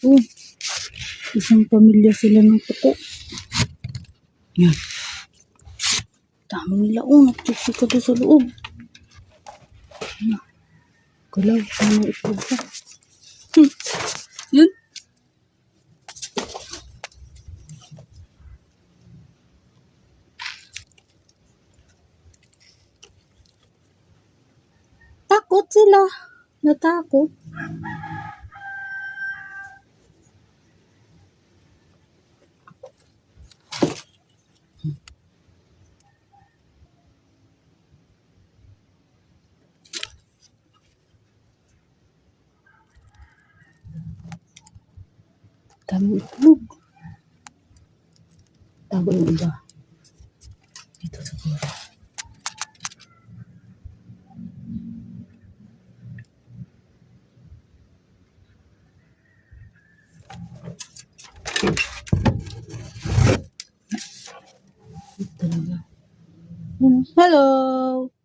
Oh, isang pamilya sila ng puto. Yan. Dami nila. Oh, nagsiksika doon sa loob. Yan. Galaw, ano itlog pa. Hmm. Yun. Takot sila. Natakot. Dami itlog. Tago yung iba. Siguro. Ito. Ano? Hello!